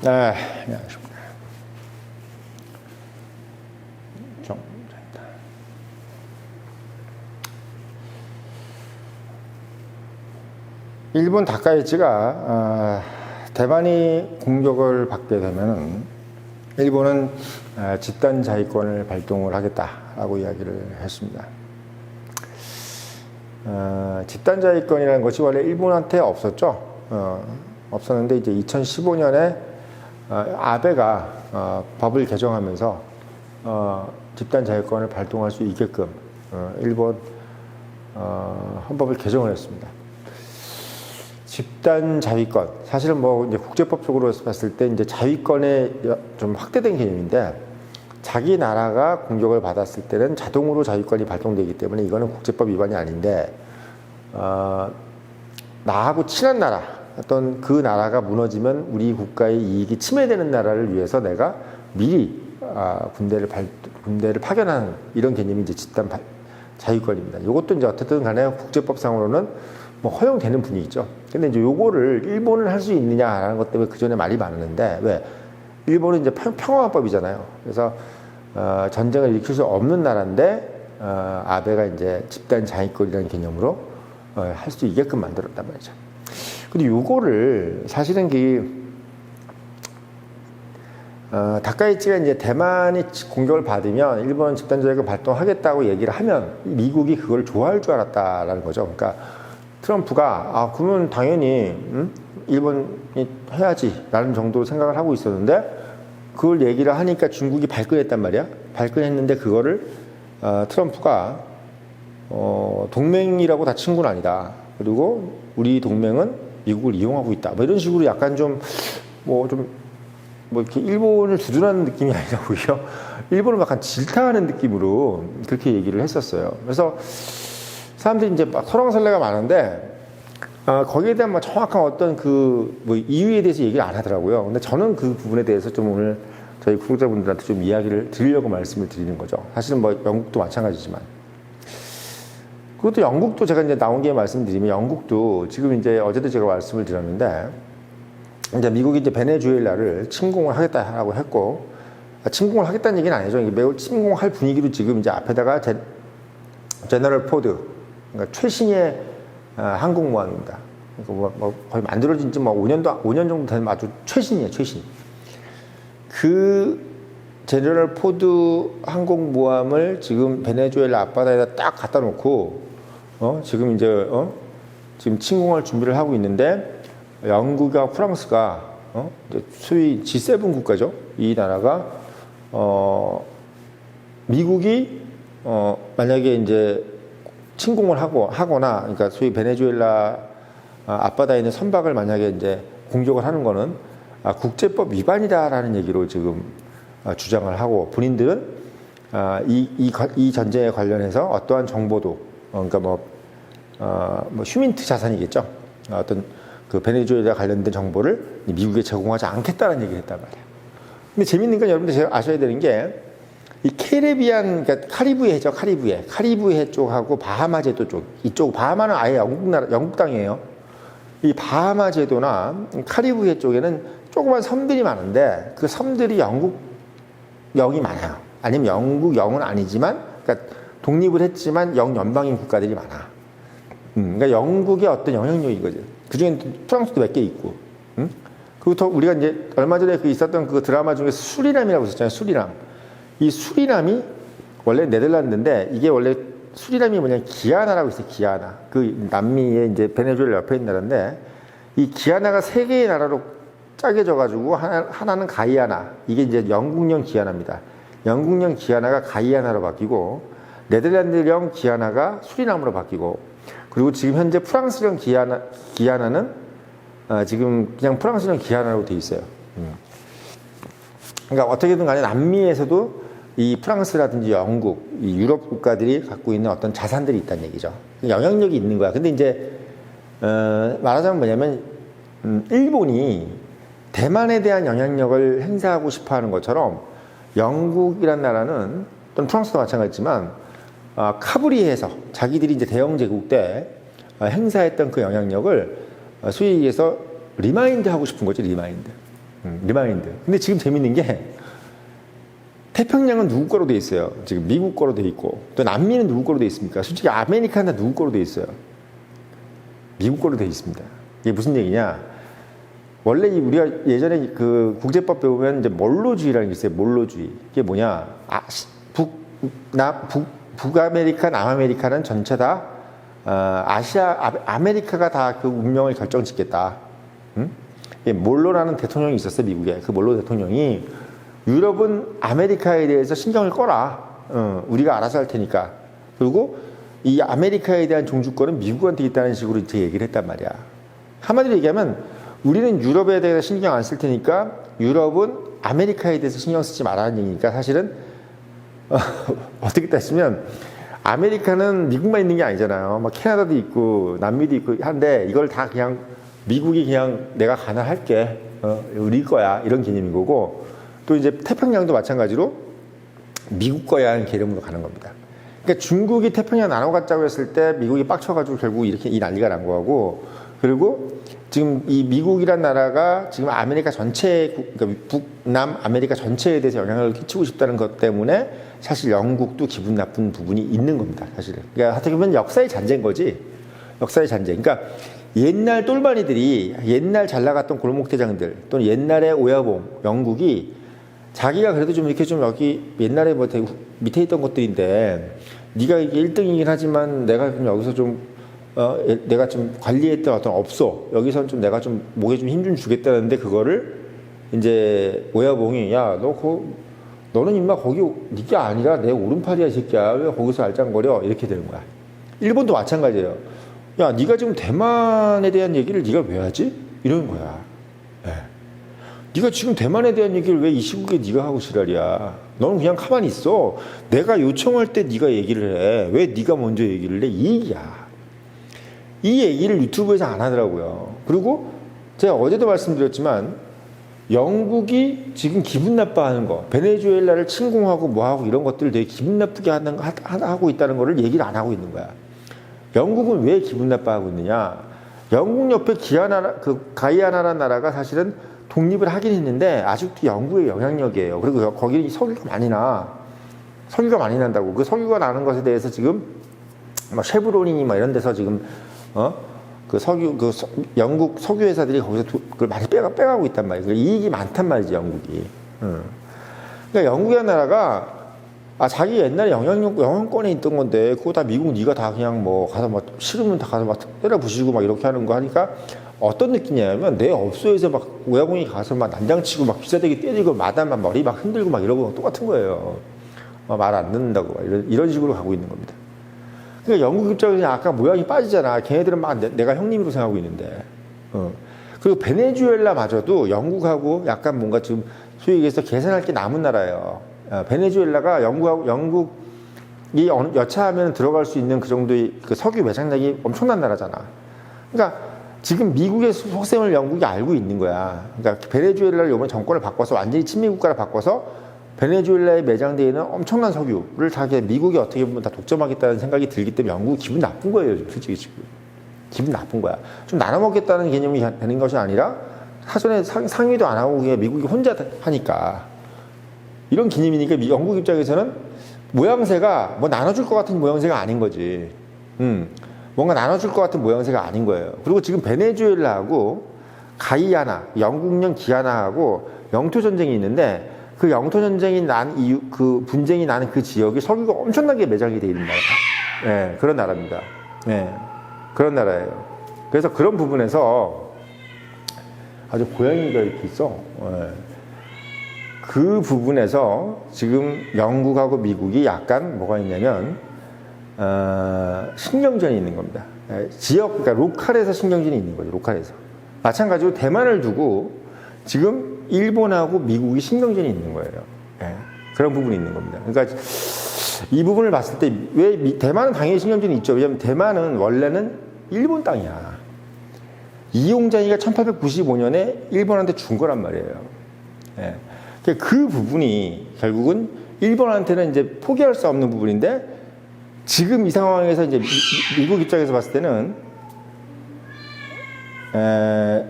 네, 안녕하십니까. 정자입니다. 일본 다카이치가 아, 대만이 공격을 받게 되면은 일본은 아, 집단 자위권을 발동을 하겠다라고 이야기를 했습니다. 어, 집단 자위권이라는 것이 원래 일본한테 없었죠. 어, 없었는데 이제 2015년에 어, 아베가 어, 법을 개정하면서 어, 집단 자위권을 발동할 수 있게끔 어, 일본 어, 헌법을 개정을 했습니다. 집단 자위권 사실은 뭐 이제 국제법적으로 봤을 때 이제 자위권의 좀 확대된 개념인데 자기 나라가 공격을 받았을 때는 자동으로 자위권이 발동되기 때문에 이거는 국제법 위반이 아닌데 어, 나하고 친한 나라 어떤 그 나라가 무너지면 우리 국가의 이익이 침해되는 나라를 위해서 내가 미리 아, 군대를 발, 군대를 파견하는 이런 개념이 이제 집단 바- 자위권입니다. 이것도 이제 어쨌든 간에 국제법상으로는 뭐 허용되는 분위기죠. 근데 이제 요거를 일본을 할 수 있느냐라는 것 때문에 그 전에 말이 많았는데 왜 일본은 이제 평, 평화법이잖아요. 그래서 어, 전쟁을 일으킬 수 없는 나라인데 어, 아베가 이제 집단 자위권이라는 개념으로 어, 할 수 있게끔 만들었단 말이죠. 근데 요거를 사실은 그 어, 다카이치가 이제 대만이 공격을 받으면 일본 집단 자위권 발동하겠다고 얘기를 하면 미국이 그걸 좋아할 줄 알았다라는 거죠. 그러니까 트럼프가 아 그러면 당연히 음? 일본이 해야지라는 정도로 생각을 하고 있었는데 그걸 얘기를 하니까 중국이 발끈했단 말이야. 발끈했는데 그거를 어, 트럼프가 어, 동맹이라고 다 친구는 아니다. 그리고 우리 동맹은 미국을 이용하고 있다. 뭐 이런 식으로 약간 좀 뭐 좀 뭐 이렇게 일본을 두둔하는 느낌이 아니라 오히려 일본을 약간 질타하는 느낌으로 그렇게 얘기를 했었어요. 그래서 사람들이 이제 막 설왕설래가 많은데 아, 거기에 대한 뭐 정확한 어떤 그 뭐 이유에 대해서 얘기를 안 하더라고요. 근데 저는 그 부분에 대해서 좀 오늘 저희 구독자분들한테 좀 이야기를 드리려고 말씀을 드리는 거죠. 사실은 뭐 영국도 마찬가지지만. 그것도 영국도 제가 이제 나온 김에 말씀드리면 영국도 지금 이제 어제도 제가 말씀을 드렸는데 이제 미국이 이제 베네수엘라를 침공을 하겠다라고 했고 아, 침공을 하겠다는 얘기는 아니죠. 매우 침공할 분위기로 지금 이제 앞에다가 제, 제너럴 포드 그러니까 최신의 아, 항공모함입니다. 그러니까 뭐, 뭐 거의 만들어진 지뭐 5년도 5년 정도 된 아주 최신이에요, 최신. 그 제너럴 포드 항공모함을 지금 베네수엘라 앞바다에다 딱 갖다 놓고 어 지금 이제 어 지금 침공할 준비를 하고 있는데 영국과 프랑스가 어 이제 소위 G7 국가죠. 이 나라가 어 미국이 어 만약에 이제 침공을 하고 하거나 그러니까 소위 베네수엘라 아, 앞바다에 있는 선박을 만약에 이제 공격을 하는 거는 아, 국제법 위반이다라는 얘기로 지금 아, 주장을 하고 본인들은 아, 이, 이, 관- 이 전쟁에 관련해서 어떠한 정보도 어, 그러니까 뭐, 어, 뭐 휴민트 자산이겠죠 아, 어떤 그 베네수엘라 관련된 정보를 이 미국에 제공하지 않겠다는 얘기를 했단 말이에요. 근데 재밌는 건 여러분들 아셔야 되는 게 이 캐리비안, 그러니까 카리브해죠, 카리브해. 카리브해 쪽하고 바하마 제도 쪽, 이쪽, 바하마는 아예 영국 나라, 영국 땅이에요. 이 바하마 제도나 카리브해 쪽에는 조그만 섬들이 많은데 그 섬들이 영국 영이 많아요. 아니면 영국 영은 아니지만, 그러니까 독립을 했지만 영 연방인 국가들이 많아. 음, 그러니까 영국의 어떤 영향력인 거죠. 그 중에 프랑스도 몇 개 있고. 음? 그리고 더 우리가 이제 얼마 전에 그 있었던 그 드라마 중에 수리남이라고 있었잖아요. 수리남. 이 수리남이 원래 네덜란드인데 이게 원래 수리남이 뭐냐 기아나라고 있어요. 기아나. 그 남미의 이제 베네수엘라 옆에 있는 나라인데 이 기아나가 세 개의 나라로 짜게 져 가지고 하나, 하나 는 가이아나. 이게 이제 영국령 기아나입니다. 영국령 기아나가 가이아나로 바뀌고 네덜란드령 기아나가 수리남으로 바뀌고 그리고 지금 현재 프랑스령 기아나, 기아나는 어, 지금 그냥 프랑스령 기아나로 돼 있어요. 음. 그러니까 어떻게든 간에 남미에서도 이 프랑스라든지 영국, 이 유럽 국가들이 갖고 있는 어떤 자산들이 있다는 얘기죠. 영향력이 있는 거야. 근데 이제 어, 말하자면 뭐냐면 음, 일본이 대만에 대한 영향력을 행사하고 싶어 하는 것처럼 영국이란 나라는 또는 프랑스도 마찬가지지만 어, 카브리에서 자기들이 이제 대영 제국 때 어, 행사했던 그 영향력을 어, 소위 얘기해서 리마인드 하고 싶은 거지 리마인드. 음, 리마인드. 근데 지금 재밌는 게 태평양은 누구 거로 돼 있어요? 지금 미국 거로 돼 있고 또 남미는 누구 거로 돼 있습니까? 솔직히 아메리카는 누구 거로 돼 있어요? 미국 거로 돼 있습니다. 이게 무슨 얘기냐? 원래 이 우리가 예전에 그 국제법 배우면 이제 몰로주의라는 게 있어요. 몰로주의. 이게 뭐냐? 아, 시- 북, 나, 북, 북아메리카, 남아메리카는 전체 다 어, 아시아, 아, 아메리카가 다 그 운명을 결정짓겠다. 응? 이게 몰로라는 대통령이 있었어요, 미국에. 그 몰로 대통령이 유럽은 아메리카에 대해서 신경을 꺼라. 어, 우리가 알아서 할 테니까. 그리고 이 아메리카에 대한 종주권은 미국한테 있다는 식으로 이제 얘기를 했단 말이야. 한마디로 얘기하면 우리는 유럽에 대해서 신경 안 쓸 테니까 유럽은 아메리카에 대해서 신경 쓰지 말라는 얘기니까 사실은 어, 어떻게 따지면 아메리카는 미국만 있는 게 아니잖아요. 막 캐나다도 있고 남미도 있고 한데 이걸 다 그냥 미국이 그냥 내가 가나 할게 어, 우리 거야 이런 개념인 거고 또 이제 태평양도 마찬가지로 미국 거야 하는 개념으로 가는 겁니다. 그러니까 중국이 태평양 나눠 갖자고 했을 때 미국이 빡쳐가지고 결국 이렇게 이 난리가 난 거고 그리고 지금 이 미국이란 나라가 지금 아메리카 전체 그러니까 북남 아메리카 전체에 대해서 영향을 끼치고 싶다는 것 때문에 사실 영국도 기분 나쁜 부분이 있는 겁니다 사실은. 그러니까 어떻게 보면 역사의 잔재인 거지. 역사의 잔재. 그러니까 옛날 똘마니들이 옛날 잘 나갔던 골목대장들 또는 옛날의 오야봉 영국이 자기가 그래도 좀 이렇게 좀 여기 옛날에 뭐 밑에 있던 것들인데 네가 이게 1등이긴 하지만 내가 좀 여기서 좀 어, 예, 내가 좀 관리했던 어떤 업소 여기선 좀 내가 좀 목에 좀 힘 좀 주겠다는데 그거를 이제 오야봉이 야너 거 너는 임마 거기 네가 아니라 내 오른팔이야 이 새끼야 왜 거기서 알짱거려 이렇게 되는 거야 일본도 마찬가지예요 야 네가 지금 대만에 대한 얘기를 네가 왜 하지 이러는 거야 예. 네가 지금 대만에 대한 얘기를 왜 이 시국에 네가 하고 지랄이야. 너는 그냥 가만히 있어. 내가 요청할 때 네가 얘기를 해. 왜 네가 먼저 얘기를 해? 이 얘기야. 이 얘기를 유튜브에서 안 하더라고요. 그리고 제가 어제도 말씀드렸지만 영국이 지금 기분 나빠하는 거, 베네수엘라를 침공하고 뭐하고 이런 것들을 되게 기분 나쁘게 하는 하- 하고 있다는 거를 얘기를 안 하고 있는 거야. 영국은 왜 기분 나빠하고 있느냐? 영국 옆에 기아나라, 그 가이아나라는 나라가 사실은 독립을 하긴 했는데 아직도 영국의 영향력이에요. 그리고 거기 석유가 많이 나. 석유가 많이 난다고. 그 석유가 나는 것에 대해서 지금 막 쉐브론이니 막 이런 데서 지금 어? 그 석유 그 서- 영국 석유 회사들이 거기서 도- 그걸 많이 빼가 빼가고 있단 말이에요. 그 이익이 많단 말이지 영국이. 응. 그러니까 영국이라는 나라가 아 자기 옛날에 영향력 영향권에 있던 건데 그거 다 미국 네가 다 그냥 뭐 가서 막 싫으면 다 가서 막 때려 부시고 막 이렇게 하는 거 하니까 어떤 느낌이냐면 내 업소에서 막 오야공이 가서 막 난장치고 막 비싸대기 때리고 마담 막 머리 막 흔들고 막 이러고 똑같은 거예요. 말 안 듣는다고 막 이런 이런 식으로 가고 있는 겁니다. 그러니까 영국 입장에서 아까 모양이 빠지잖아. 걔네들은 막 내, 가 형님으로 생각하고 있는데. 어. 그리고 베네수엘라마저도 영국하고 약간 뭔가 좀 소위 얘기해서 계산할 게 남은 나라예요. 어, 베네수엘라가 영국하고 영국이 여차하면 들어갈 수 있는 그 정도의 그 석유 매장량이 엄청난 나라잖아. 그러니까 지금 미국의 속셈을 영국이 알고 있는 거야. 그러니까 베네수엘라를 이번에 정권을 바꿔서 완전히 친미 국가를 바꿔서 베네수엘라에 매장되어 있는 엄청난 석유를 다 미국이 어떻게 보면 다 독점하겠다는 생각이 들기 때문에 영국이 기분 나쁜 거예요, 솔직히 지금. 기분 나쁜 거야. 좀 나눠 먹겠다는 개념이 되는 것이 아니라 사전에 상, 상의도 안 하고 그냥 미국이 혼자 하니까 이런 개념이니까 미- 영국 입장에서는 모양새가 뭐 나눠줄 것 같은 모양새가 아닌 거지. 음, 뭔가 나눠줄 것 같은 모양새가 아닌 거예요. 그리고 지금 베네수엘라하고 가이아나, 영국령 기아나하고 영토 전쟁이 있는데 그 영토 전쟁이 난 이유, 그 분쟁이 나는 그 지역이 석유가 엄청나게 매장이 돼 있는 나라. 예, 그런 나라입니다. 예, 그런 나라예요. 그래서 그런 부분에서 아주 고양이가 이렇게 있어. 예. 그 부분에서 지금 영국하고 미국이 약간 뭐가 있냐면 어, 신경전이 있는 겁니다. 예, 지역, 그러니까 로컬에서 신경전이 있는 거죠. 로컬에서. 마찬가지로 대만을 두고 지금 일본하고 미국이 신경전이 있는 거예요. 예, 그런 부분이 있는 겁니다. 그러니까 이 부분을 봤을 때 왜 대만은 당연히 신경전이 있죠. 왜냐하면 대만은 원래는 일본 땅이야. 이용장이가 1895년에 일본한테 준 거란 말이에요. 예. 그 부분이 결국은 일본한테는 이제 포기할 수 없는 부분인데 지금 이 상황에서 이제 미- 미- 미국 입장에서 봤을 때는 에,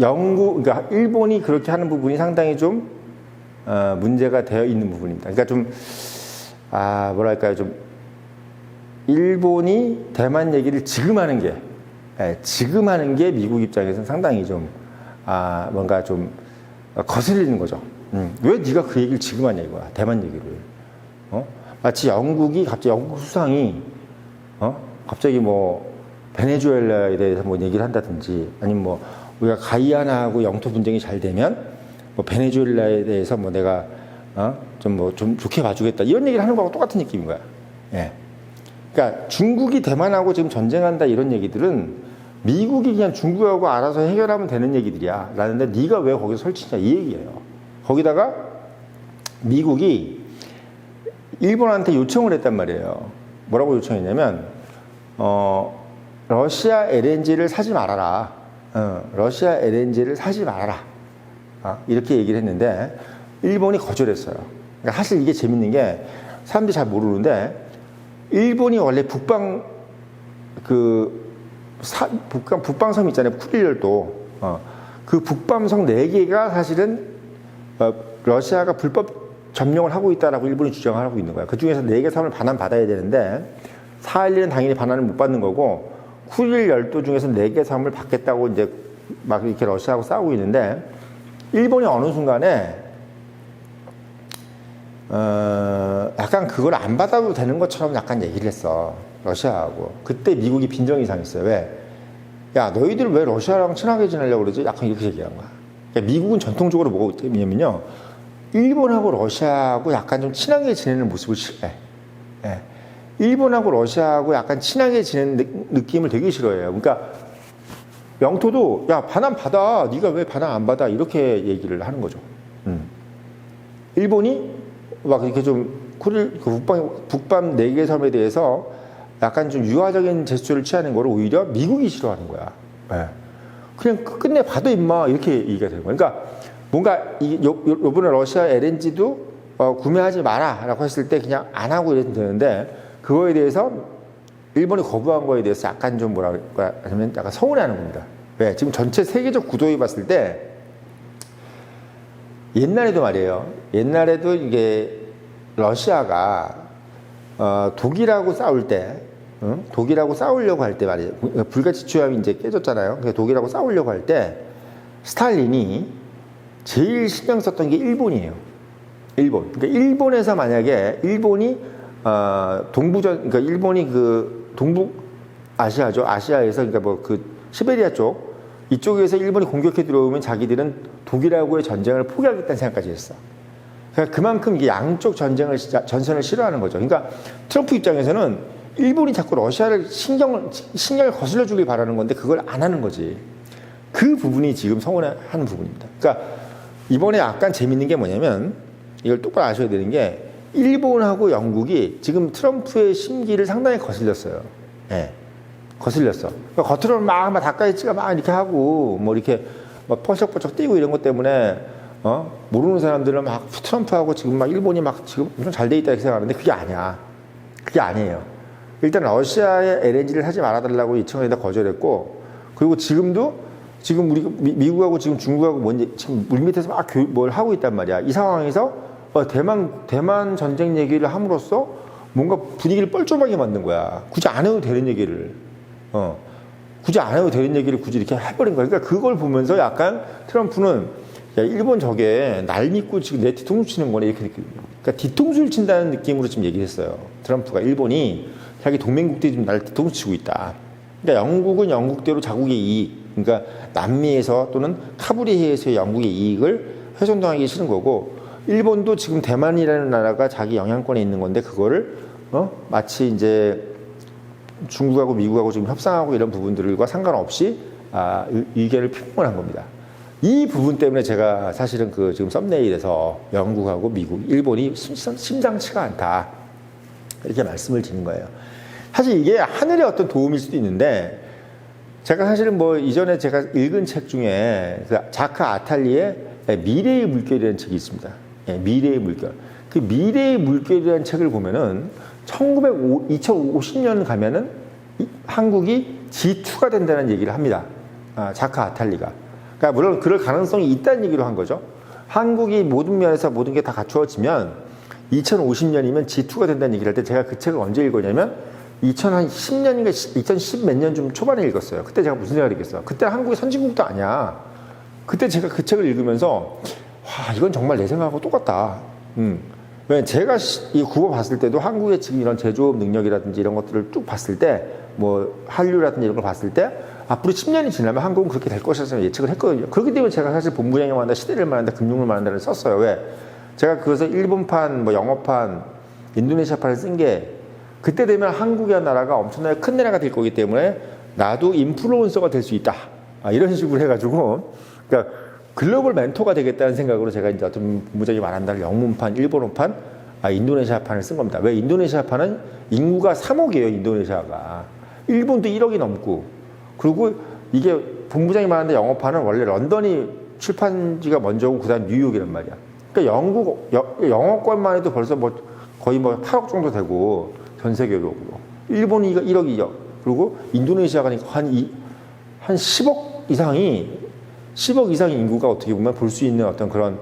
영국, 그러니까 일본이 그렇게 하는 부분이 상당히 좀 어, 문제가 되어 있는 부분입니다. 그러니까 좀 아, 뭐랄까요, 좀 일본이 대만 얘기를 지금 하는 게 예, 지금 하는 게 미국 입장에서는 상당히 좀 아, 뭔가 좀 거슬리는 거죠. 음, 왜 네가 그 얘기를 지금 하냐 이거야. 대만 얘기를. 어? 마치 영국이 갑자기 영국 수상이 어? 갑자기 뭐 베네수엘라에 대해서 뭐 얘기를 한다든지 아니면 뭐 우리가 가이아나하고 영토 분쟁이 잘 되면 뭐 베네수엘라에 대해서 뭐 내가 어? 좀 뭐 좀 좋게 봐주겠다 이런 얘기를 하는 거하고 똑같은 느낌인 거야. 예. 그러니까 중국이 대만하고 지금 전쟁한다 이런 얘기들은 미국이 그냥 중국하고 알아서 해결하면 되는 얘기들이야. 라는데 네가 왜 거기서 설치냐 이 얘기예요. 거기다가 미국이 일본한테 요청을 했단 말이에요. 뭐라고 요청했냐면 어, 러시아 LNG를 사지 말아라. 어, 러시아 LNG를 사지 말아라. 아, 이렇게 얘기를 했는데 일본이 거절했어요. 그러니까 사실 이게 재밌는 게 사람들이 잘 모르는데 일본이 원래 북방 그 사, 북방 북방섬 있잖아요. 쿠릴열도 어, 그 북방섬 네 개가 사실은 어, 러시아가 불법 점령을 하고 있다라고 일본이 주장을 하고 있는 거야. 그 중에서 네 개 섬을 반환 받아야 되는데 4일리는 당연히 반환을 못 받는 거고 쿠릴 열도 중에서 네 개 섬을 받겠다고 이제 막 이렇게 러시아하고 싸우고 있는데 일본이 어느 순간에 어, 약간 그걸 안 받아도 되는 것처럼 약간 얘기를 했어. 러시아하고. 그때 미국이 빈정이 상했어요. 왜? 야, 너희들 왜 러시아랑 친하게 지내려고 그러지? 약간 이렇게 얘기한 거야. 그러니까 미국은 전통적으로 뭐가 있냐면요. 일본하고 러시아하고 약간 좀 친하게 지내는 모습을 싫어해. 예. 일본하고 러시아하고 약간 친하게 느- 느낌을 되게 싫어해요. 그러니까 영토도 야 반환 받아. 네가 왜 반환 안 받아? 이렇게 얘기를 하는 거죠. 음. 일본이 막 이렇게 좀 쿠릴 그 북방 북밤 네 개 섬에 대해서 약간 좀 유화적인 제스처를 취하는 거를 오히려 미국이 싫어하는 거야. 예. 그냥 끝- 끝내 받아 임마 이렇게 얘기가 되는 거야. 그러니까 뭔가 이 요, 요, 요번에 러시아 LNG도 어, 구매하지 마라라고 했을 때 그냥 안 하고 이랬으면 되는데 그거에 대해서 일본이 거부한 거에 대해서 약간 좀 그럴까 하면 약간 서운해하는 겁니다. 왜? 지금 전체 세계적 구도에 봤을 때 옛날에도 말이에요. 옛날에도 이게 러시아가 어, 독일하고 싸울 때, 응? 독일하고 싸우려고 할 때 말이에요. 불가지추함이 이제 깨졌잖아요. 그러니까 독일하고 싸우려고 할 때 스탈린이 제일 신경 썼던 게 일본이에요. 일본. 그러니까 일본에서 만약에 일본이 어, 동부전, 그러니까 일본이 그 동북 아시아죠. 아시아에서 그러니까 뭐 그 시베리아 쪽 이쪽에서 일본이 공격해 들어오면 자기들은 독일하고의 전쟁을 포기하겠다는 생각까지 했어. 그러니까 그만큼 양쪽 전쟁을 시- 전선을 싫어하는 거죠. 그러니까 트럼프 입장에서는 일본이 자꾸 러시아를 신경을 신경을 거슬러 주길 바라는 건데 그걸 안 하는 거지. 그 부분이 지금 성원하는 부분입니다. 그러니까 이번에 약간 재밌는 게 뭐냐면 이걸 똑바로 아셔야 되는 게 일본하고 영국이 지금 트럼프의 심기를 상당히 거슬렸어요. 예. 거슬렸어. 그러니까 겉으로는 막, 막 닭가지치가 막 이렇게 하고 뭐 이렇게 막 펄쩍펄쩍 뛰고 이런 것 때문에 어? 모르는 사람들은 막 트럼프하고 지금 막 일본이 막 지금 엄청 잘 돼 있다 이렇게 생각하는데 그게 아니야. 그게 아니에요. 일단 러시아에 LNG를 하지 말아달라고 2000년에 거절했고 그리고 지금도 지금 우리 미- 미국하고 지금 중국하고 뭔지 지금 물 밑에서 막 교- 뭘 하고 있단 말이야. 이 상황에서 어, 대만 대만 전쟁 얘기를 함으로써 뭔가 분위기를 뻘쭘하게 만든 거야. 굳이 안 해도 되는 얘기를. 어. 굳이 안 해도 되는 얘기를 굳이 이렇게 해버린 거야. 그러니까 그걸 보면서 약간 트럼프는 야, 일본 저게 날 믿고 지금 내 뒤통수 치는 거네 이렇게 느끼는. 그러니까 뒤통수를 친다는 느낌으로 지금 얘기했어요. 트럼프가 일본이 자기 동맹국들이 지금 날 뒤통수 치고 있다. 그러니까 영국은 영국대로 자국의 이익, 그러니까 남미에서 또는 카브리해에서의 영국의 이익을 훼손당하기 싫은 거고 일본도 지금 대만이라는 나라가 자기 영향권에 있는 건데 그거를 어? 마치 이제 중국하고 미국하고 지금 협상하고 이런 부분들과 상관없이 아, 의- 의견을 표명을 한 겁니다. 이 부분 때문에 제가 사실은 그 지금 썸네일에서 영국하고 미국, 일본이 심- 심상치가 않다. 이렇게 말씀을 드린 거예요. 사실 이게 하늘의 어떤 도움일 수도 있는데 제가 사실은 뭐 이전에 제가 읽은 책 중에 그 자크 아탈리의 미래의 물결이라는 책이 있습니다. 예, 미래의 물결. 그 미래의 물결이라는 책을 보면은 1905, 2050년 가면은 이- 한국이 G2가 된다는 얘기를 합니다. 아, 자크 아탈리가. 그러니까 물론 그럴 가능성이 있다는 얘기로 한 거죠. 한국이 모든 면에서 모든 게 다 갖추어지면 2050년이면 G2가 된다는 얘기를 할 때 제가 그 책을 언제 읽었냐면 2010년인가 2010 몇 년 좀 초반에 읽었어요. 그때 제가 무슨 생각을 했겠어요. 그때 한국이 선진국도 아니야. 그때 제가 그 책을 읽으면서 와 이건 정말 내 생각하고 똑같다. 음. 왜냐면 제가 시- 이 국어 봤을 때도 한국의 지금 이런 제조업 능력이라든지 이런 것들을 쭉 봤을 때 뭐 한류라든지 이런 걸 봤을 때 앞으로 10년이 지나면 한국은 그렇게 될 것이라고 예측을 했거든요. 그렇기 때문에 제가 사실 본부장을 말한다, 시대를 말한다, 금융을 말한다를 썼어요. 왜? 제가 그것을 일본판, 뭐 영어판, 인도네시아판을 쓴 게 그때 되면 한국이라는 나라가 엄청나게 큰 나라가 될 거기 때문에 나도 인플루언서가 될 수 있다. 아, 이런 식으로 해가지고 그러니까 글로벌 멘토가 되겠다는 생각으로 제가 이제 어떤 본부장이 말한다를 영문판, 일본어판, 아, 인도네시아판을 쓴 겁니다. 왜 인도네시아판은 인구가 3억이에요, 인도네시아가. 일본도 1억이 넘고. 그리고 이게 본부장이 말하는데 영어판은 원래 런던이 출판지가 먼저고 그다음 뉴욕이란 말이야. 그러니까 영국 여- 영어권만 해도 벌써 뭐 거의 뭐 8억 정도 되고 전 세계적으로. 일본이 1억이죠. 그리고 인도네시아가 한, 이, 한 10억 이상이 10억 이상의 인구가 어떻게 보면 볼 수 있는 어떤 그런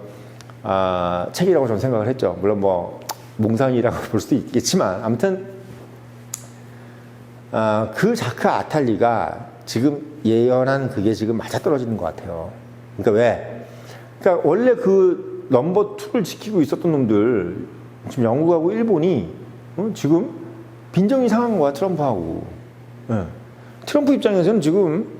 아, 책이라고 저는 생각을 했죠. 물론 뭐 몽상이라고 볼 수도 있겠지만 아무튼 아, 그 자크 아탈리가 지금 예언한 그게 지금 맞아떨어지는 것 같아요. 그러니까 왜? 그러니까 원래 그 넘버 투를 지키고 있었던 놈들 지금 영국하고 일본이 어? 지금 빈정이 상한 거야 트럼프하고. 예. 트럼프 입장에서는 지금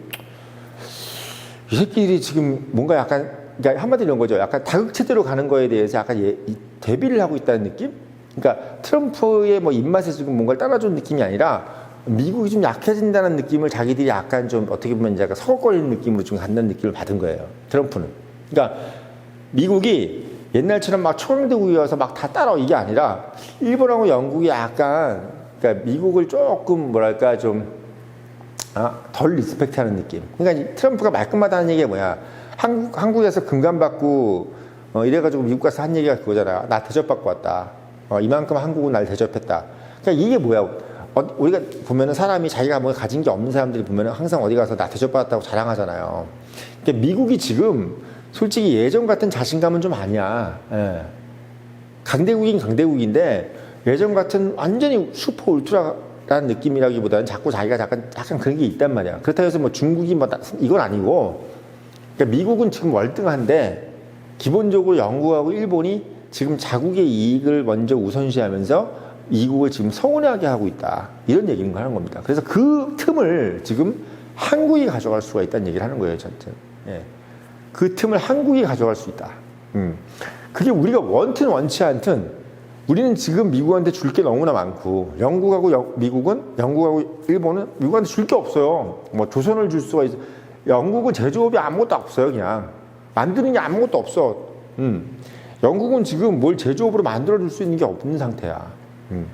이 새끼들이 지금 뭔가 약간 그러니까 한마디로 이런 거죠. 약간 다극체대로 가는 거에 대해서 약간 예, 이- 대비를 하고 있다는 느낌? 그러니까 트럼프의 뭐 입맛에 지금 뭔가를 따라주는 느낌이 아니라 미국이 좀 약해진다는 느낌을 자기들이 약간 좀 어떻게 보면 이제 약간 서걱거리는 느낌으로 좀 갖는 느낌을 받은 거예요. 트럼프는. 그러니까 미국이 옛날처럼 막 초강대국이어서 막 다 따라 이게 아니라 일본하고 영국이 약간 그러니까 미국을 조금 뭐랄까 좀 아, 덜 리스펙트하는 느낌. 그러니까 이 트럼프가 말끝마다 하는 얘기가 뭐야? 한국 한국에서 금감 받고 어, 이래가지고 미국 가서 한 얘기가 그거잖아. 나 대접받고 왔다. 어, 이만큼 한국은 날 대접했다. 그러니까 이게 뭐야? 어, 우리가 보면은 사람이 자기가 뭐 가진 게 없는 사람들이 보면은 항상 어디 가서 나 대접받았다고 자랑하잖아요. 그러니까 미국이 지금 솔직히 예전 같은 자신감은 좀 아니야. 예. 강대국인 강대국인데 예전 같은 완전히 슈퍼 울트라 라는 느낌이라기보다는 자꾸 자기가 약간 약간 그런 게 있단 말이야. 그렇다고 해서 뭐 중국이 뭐 나- 이건 아니고 그러니까 미국은 지금 월등한데 기본적으로 영국하고 일본이 지금 자국의 이익을 먼저 우선시하면서 이국을 지금 서운하게 하고 있다 이런 얘기를 하는 겁니다. 그래서 그 틈을 지금 한국이 가져갈 수가 있다는 얘기를 하는 거예요, 전체. 예. 그 틈을 한국이 가져갈 수 있다. 음. 그게 우리가 원튼 원치 않든 우리는 지금 미국한테 줄 게 너무나 많고 영국하고 영- 미국은 영국하고 일본은 미국한테 줄 게 없어요. 뭐 조선을 줄 수가 있어. 영국은 제조업이 아무것도 없어요, 그냥 만드는 게 아무것도 없어. 음. 영국은 지금 뭘 제조업으로 만들어 줄 수 있는 게 없는 상태야. 음.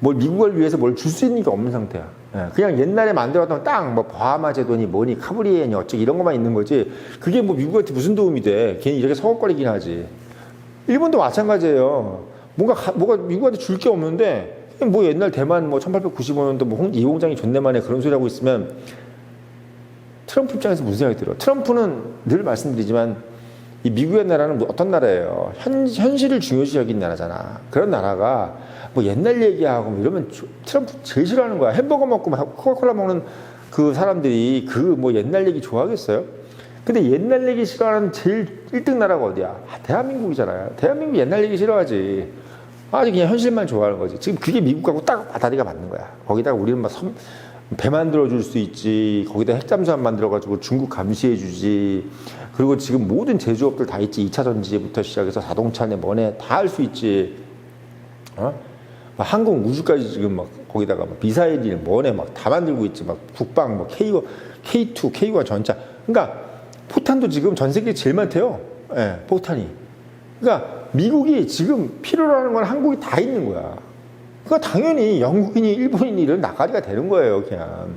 뭘 미국을 위해서 뭘 줄 수 있는 게 없는 상태야. 예, 그냥 옛날에 만들었던 땅, 뭐 바하마 제도니 뭐니 카브리에니 어쩌기 이런 것만 있는 거지. 그게 뭐 미국한테 무슨 도움이 돼? 괜히 이렇게 서걱거리긴 하지. 일본도 마찬가지예요. 뭔가 가- 뭐가 미국한테 줄 게 없는데 뭐 옛날 대만 뭐 1895년도 뭐 홍- 이공장이 존내만에 그런 소리 하고 있으면 트럼프 입장에서 무슨 생각이 들어? 트럼프는 늘 말씀드리지만 이 미국의 나라는 뭐 어떤 나라예요? 현, 현실을 중요시 여긴 나라잖아. 그런 나라가 뭐 옛날 얘기하고 뭐 이러면 조- 트럼프 제일 싫어하는 거야. 햄버거 먹고 막 코카콜라 먹는 그 사람들이 그 뭐 옛날 얘기 좋아하겠어요? 근데 옛날 얘기 싫어하는 제일 1등 나라가 어디야? 아, 대한민국이잖아요. 대한민국 옛날 얘기 싫어하지. 아주 그냥 현실만 좋아하는 거지. 지금 그게 미국하고 딱 다리가 맞는 거야. 거기다가 우리는 막 섬, 배 만들어 줄 수 있지. 거기다 핵잠수함 만들어 가지고 중국 감시해 주지. 그리고 지금 모든 제조업들 다 있지. 2차 전지부터 시작해서 자동차네 뭐네 다 할 수 있지. 어? 막 항공 우주까지 지금 막 거기다가 막 미사일이 뭐네 막 다 만들고 있지. 막 국방 뭐 K K2, K1 전차. 그러니까 포탄도 지금 전 세계 제일 많대요. 예, 포탄이. 그러니까 미국이 지금 필요로 하는 건 한국이 다 있는 거야. 그러니까 당연히 영국인이 일본인이 이런 나가리가 되는 거예요, 그냥.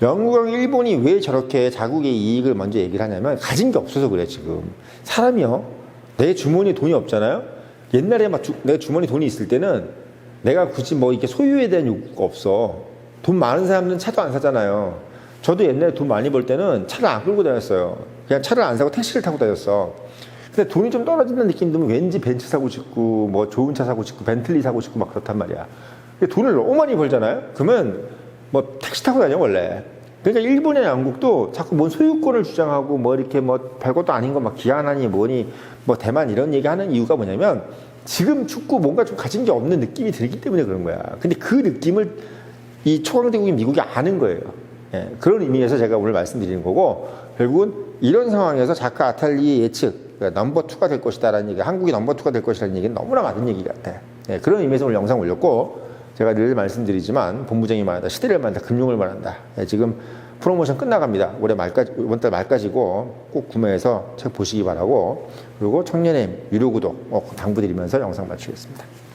영국하고 일본이 왜 저렇게 자국의 이익을 먼저 얘기를 하냐면 가진 게 없어서 그래, 지금. 사람이요. 내 주머니에 돈이 없잖아요? 옛날에 막 주, 내 주머니 돈이 있을 때는 내가 굳이 뭐 이렇게 소유에 대한 욕구가 없어. 돈 많은 사람들은 차도 안 사잖아요. 저도 옛날에 돈 많이 벌 때는 차를 안 끌고 다녔어요. 그냥 차를 안 사고 택시를 타고 다녔어. 근데 돈이 좀 떨어지는 느낌 들면 왠지 벤츠 사고 싶고 뭐 좋은 차 사고 싶고 벤틀리 사고 싶고 막 그렇단 말이야. 근데 돈을 너무 많이 벌잖아요. 그러면 뭐 택시 타고 다녀 원래. 그러니까 일본이나 영국도 자꾸 뭔 소유권을 주장하고 뭐 이렇게 뭐 별것도 아닌 거 막 기한하니 뭐니 뭐 대만 이런 얘기 하는 이유가 뭐냐면 지금 축구 뭔가 좀 가진 게 없는 느낌이 들기 때문에 그런 거야. 근데 그 느낌을 이 초강대국인 미국이 아는 거예요. 예, 그런 의미에서 제가 오늘 말씀드리는 거고 결국은 이런 상황에서 자카 아탈리의 예측 그러니까 넘버 투가 될 것이다라는 얘기, 한국이 넘버 투가 될 것이라는 얘기는 너무나 맞은 얘기 같아. 예, 그런 의미에서 오늘 영상 올렸고 제가 늘 말씀드리지만 본부장이 말한다, 시대를 말한다, 금융을 말한다. 예, 지금 프로모션 끝나갑니다. 올해 말까지 이번 달 말까지고 꼭 구매해서 책 보시기 바라고 그리고 청년의 유료 구독 꼭 당부드리면서 영상 마치겠습니다.